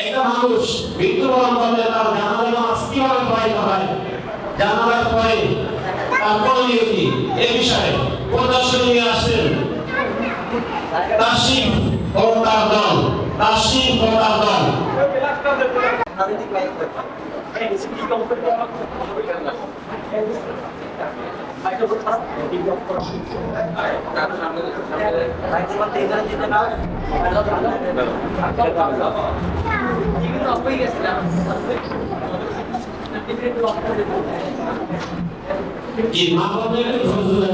একটা মানুষ মৃত্যুবরণ করলে তার জানাজার নামাজ কীভাবে পড়াইতে হয়? জানাজার পরে তার করণীয় কি? এ বিষয়ে প্রদর্শনী নিয়ে আসছেন তাসিফ ও তার দল তাসিফ ও তার দল জি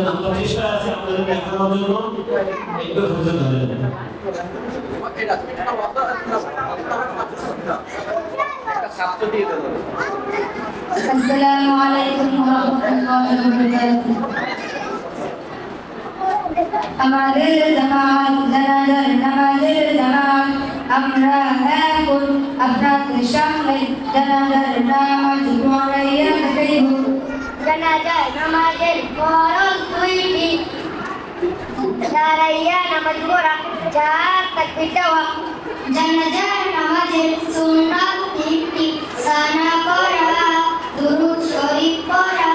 আমরা চেষ্টা আছে আপনাদের দেখানোর জন্য একটু ধৈর্য ধরেন সাতশো দিয়ে দেবো। আসসালামু আলাইকুম ওয়া রাহমাতুল্লাহি ওয়া বারাকাতুহু আমাদের জামাত জানাজার নামাজের জামাত আমরা সানা পড়া দুরূদ শরীফ পড়া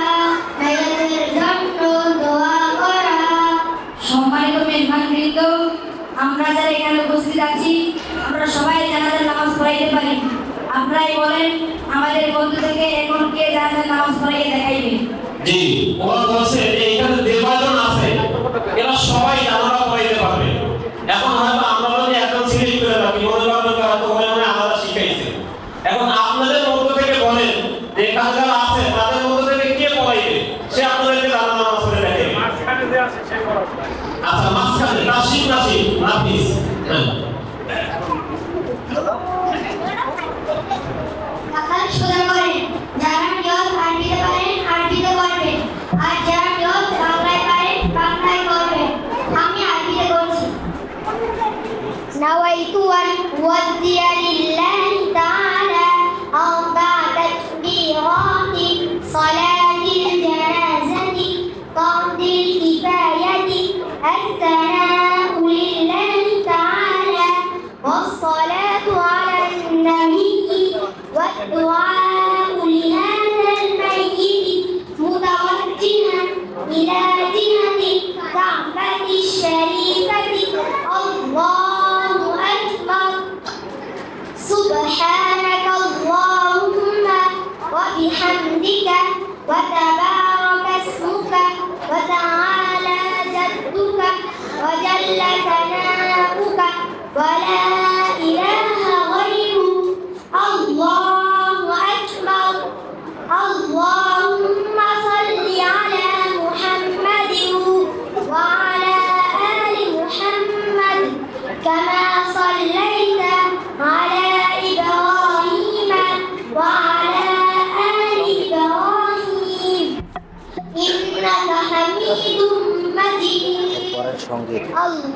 মেয়েদের জন্য দোয়া করা। সম্মানিত মেহমানবৃন্দ আমরা যারা এখানে উপস্থিত আছি আমরা সবাই জানাজার নামাজ পড়াইতে পারি। আপনারাই বলেন আমাদের বন্ধু থেকে এখন কে জানাজার নামাজ পড়াইয়ে দেখাইবে? জি ওরা বলছে যে এখানে দেবাজন আছে। এরা সবাই জানালা وتبارك اسمك وتعالى جدك وجل ثناؤك ولا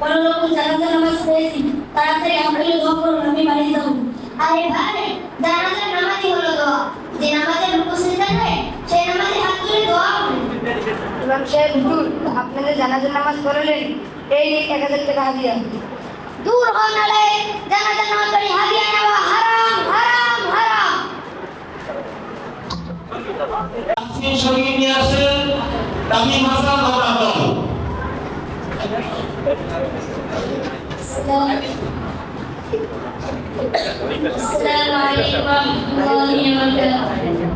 কোনো লোক জানাজা নামাজ পড়েছি তাড়াতাড়ি আমলে দোয়া করুন আপনাদের জানাজার নামাজ পড়লেন এই নিন এক হাজার টাকা হাদিয়া। দূর হন আলে মাসা মারা السلام عليكم ورحمة الله وبركاته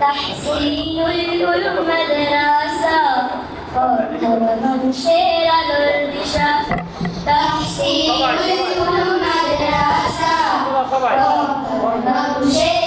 تحسين العلوم مدرسة وطلب شيرا الدشا تحسين العلوم مدرسة وطلب شيرا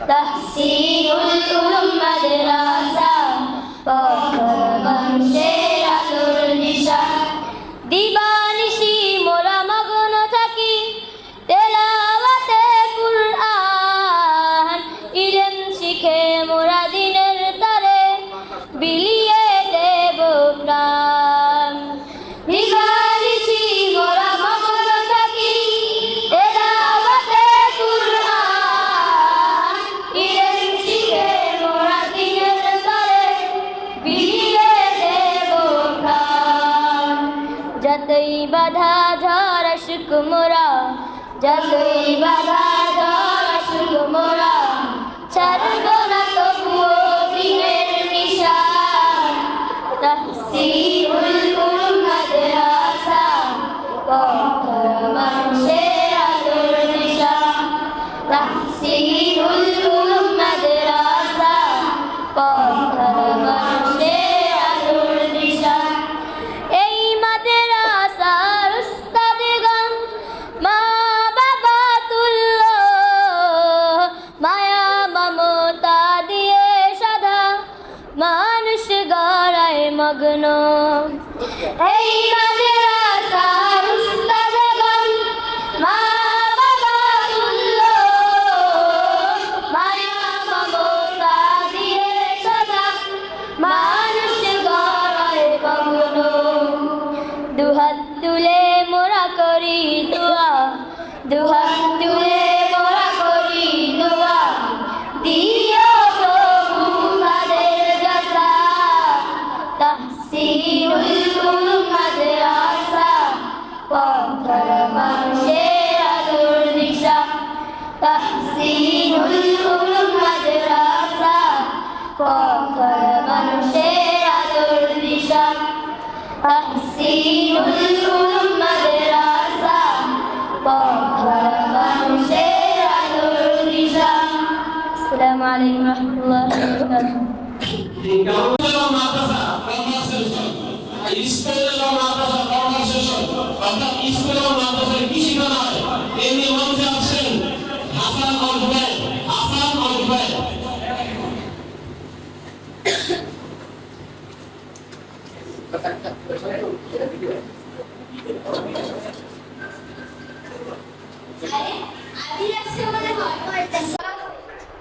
تحسين الأمة دراسة وكما مشيت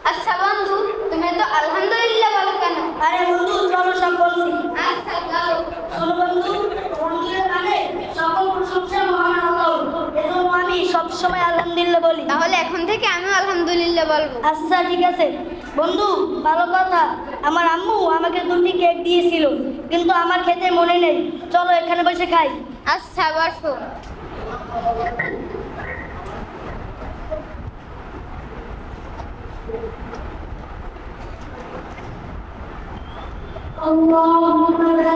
আচ্ছা বন্ধু তুমি তো আলহামদুলিল্লাহ বলো কেন আমি সব আলহামদুলিল্লাহ বলি তাহলে এখন থেকে আমি আলহামদুলিল্লাহ বলব। আচ্ছা ঠিক আছে। বন্ধু, ভালো কথা। আমার আম্মু আমাকে দুটি কেক দিয়েছিল। কিন্তু আমার খেতে মনে নেই। চলো এখানে বসে খাই। আচ্ছা বসো। আল্লাহু আকবার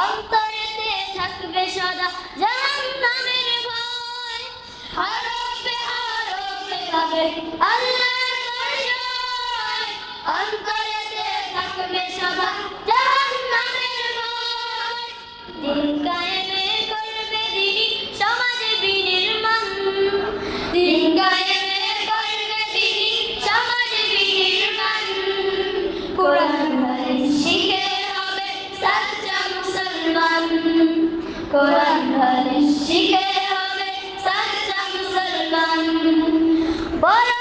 অন্তরেতে থাকবে সদা জাহান্নামের ভয় হরফে হরফে পাবে আল্লাহর পরিচয় কোরআন হাদিস শিখে হবে সাচ্চা মুসলমান বড়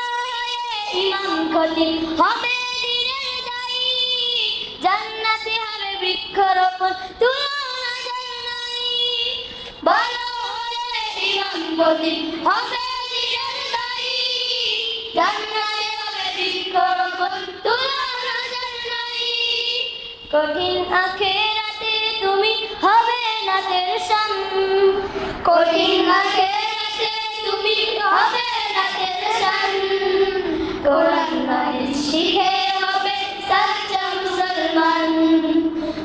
ইমাম খতিব, হবে দিনের দায়ী? জান্নাতে হবে বৃক্ষরোপণ, তুলনা জান্নাই বড় ইমাম খতিব, হবে দিনের দায়ী? জান্নাতে হবে বৃক্ষরোপণ, তুলনা জান্নাই কঠিন আখেরাতে তুমি হবে না তের শান কঠিন আখেরাতে তুমি হবে না তের শান কোরআন, হাদিস শিখে হবে সাচ্চা মুসলমান।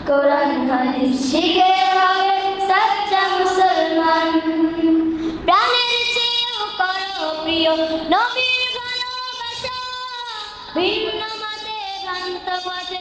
কোরআন, হাদিস শিখে হবে সাচ্চা মুসলমান। প্রাণের চেয়েও করো প্রিয় নবীর ভালোবাসা। ভিন্ন মতে ভ্রান্ত পথে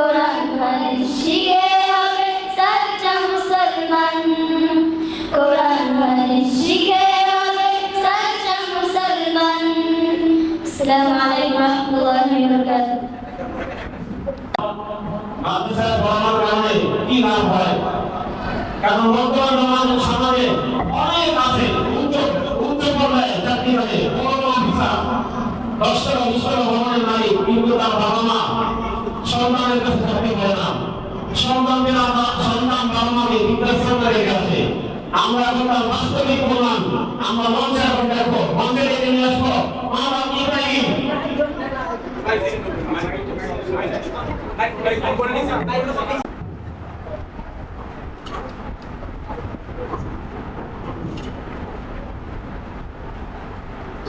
কোরআন হাদিস শিখে হবে সাচ্চা মুসলমান। কোরআন হাদিস শিখে হবে সাচ্চা মুসলমান। আসসালামু আলাইকুম রাহমাতুল্লাহি ওয়া বারাকাতুহু মাদ্রাসায় পড়ানোর কারণে কি লাভ হয়? কারণ বর্তমান সমাজ সমাজে অনেক আছে উচ্চ উচ্চ পর্যায়ে চাকরি আছে বড় অফিসার দশ টাকা বিশ মালিক, কিন্তু তার বাবা মা সন্তানের কাছে চাকরি করে না সন্তানকে সন্তান বাবা মাকে বৃদ্ধাশ্রম রেখে আমরা এখন তার বাস্তবিক প্রমাণ, আমরা মঞ্চে এখন দেখো মঞ্চে ডেকে নিয়ে আসব। আমরা ইব্রাহিম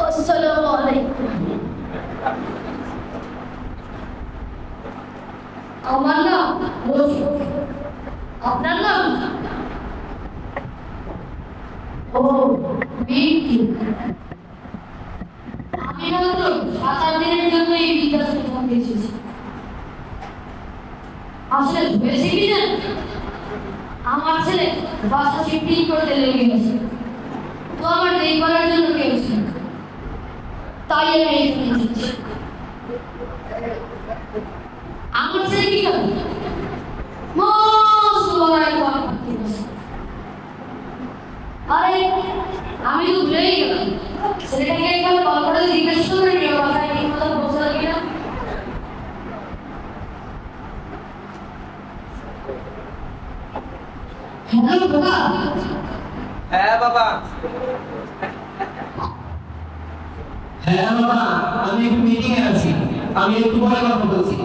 আসসালামু আলাইকুম। আমার নাম আপনার নাম ও বিকি আমি মাত্র সাত আট দিনের জন্য এই বিদ্যালয়ে থাকতে এসেছি আসলে হয়েছে কি না আমার ছেলে বাসা শিফটিং করতে লেগে গেছে তো আমার দেখভালের জন্য কেউ ছিল না। তাই আমি এখানে এসেছি আমার ছেলে কি করে মস্ত বড় এক ওয়াক করতে বসে। আরে আমি তো ভুলেই গেলাম। ছেলেটাকে একবার কল করে জিজ্ঞেস করে নিও বাসায় ঠিক মতো পৌঁছালো কিনা? হ্যালো বাবা হ্যাঁ বাবা। হ্যাঁ বাবা আমি একটু মিটিং এ আছি। আমি একটু পরে কথা বলছি।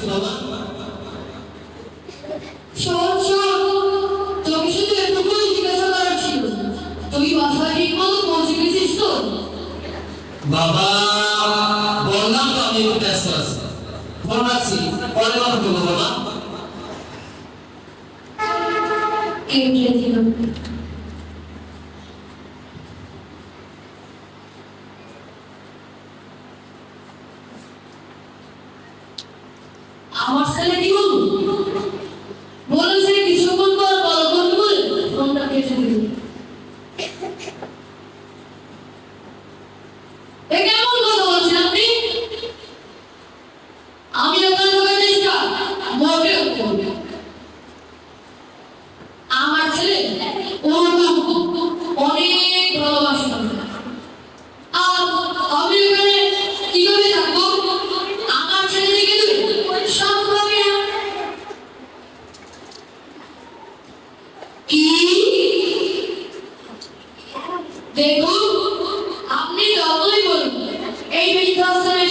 শোন বাবা আপনি যতই বলুন এই বৃদ্ধাশ্রমের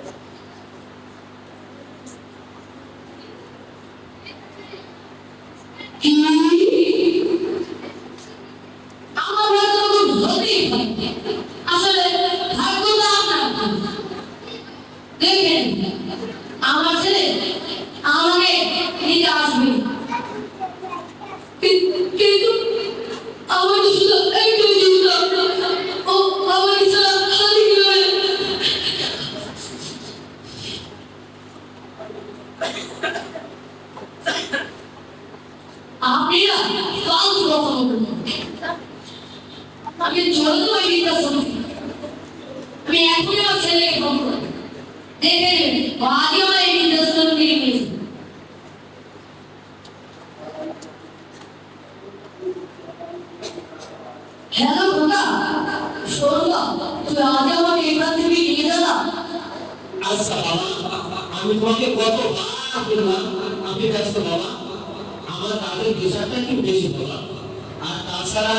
হ্যালো, খোকা আচ্ছা, আর তাছাড়া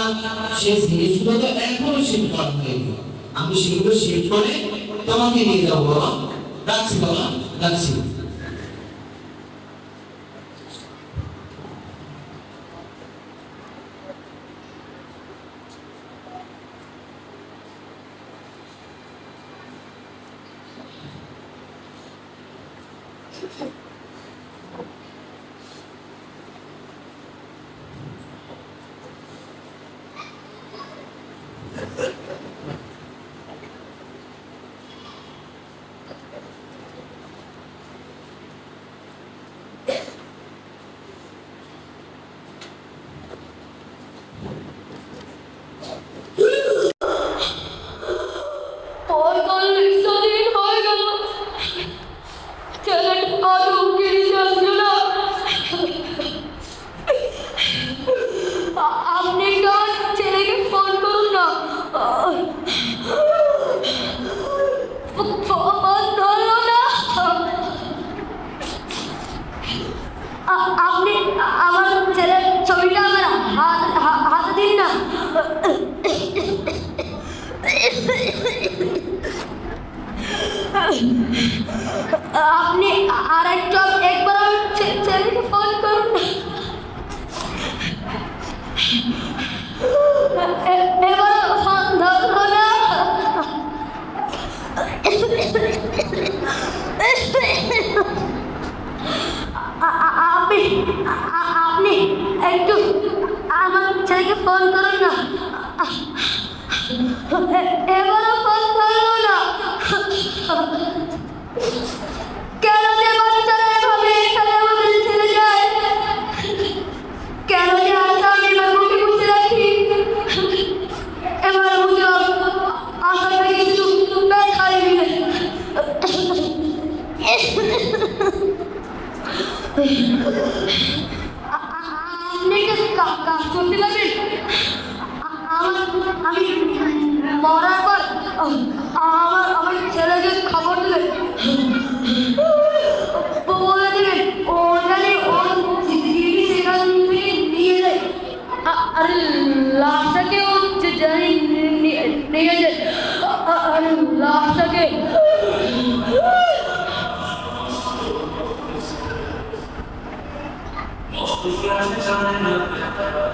সে জিনিসগুলো তো এখনও শেষ করা আমি সেগুলো শেষ করে তোমাকে নিয়ে যাব, বাবা। That's রাখছি বাবা রাখছি আপনি আমার ফোন করুন না। অসহায়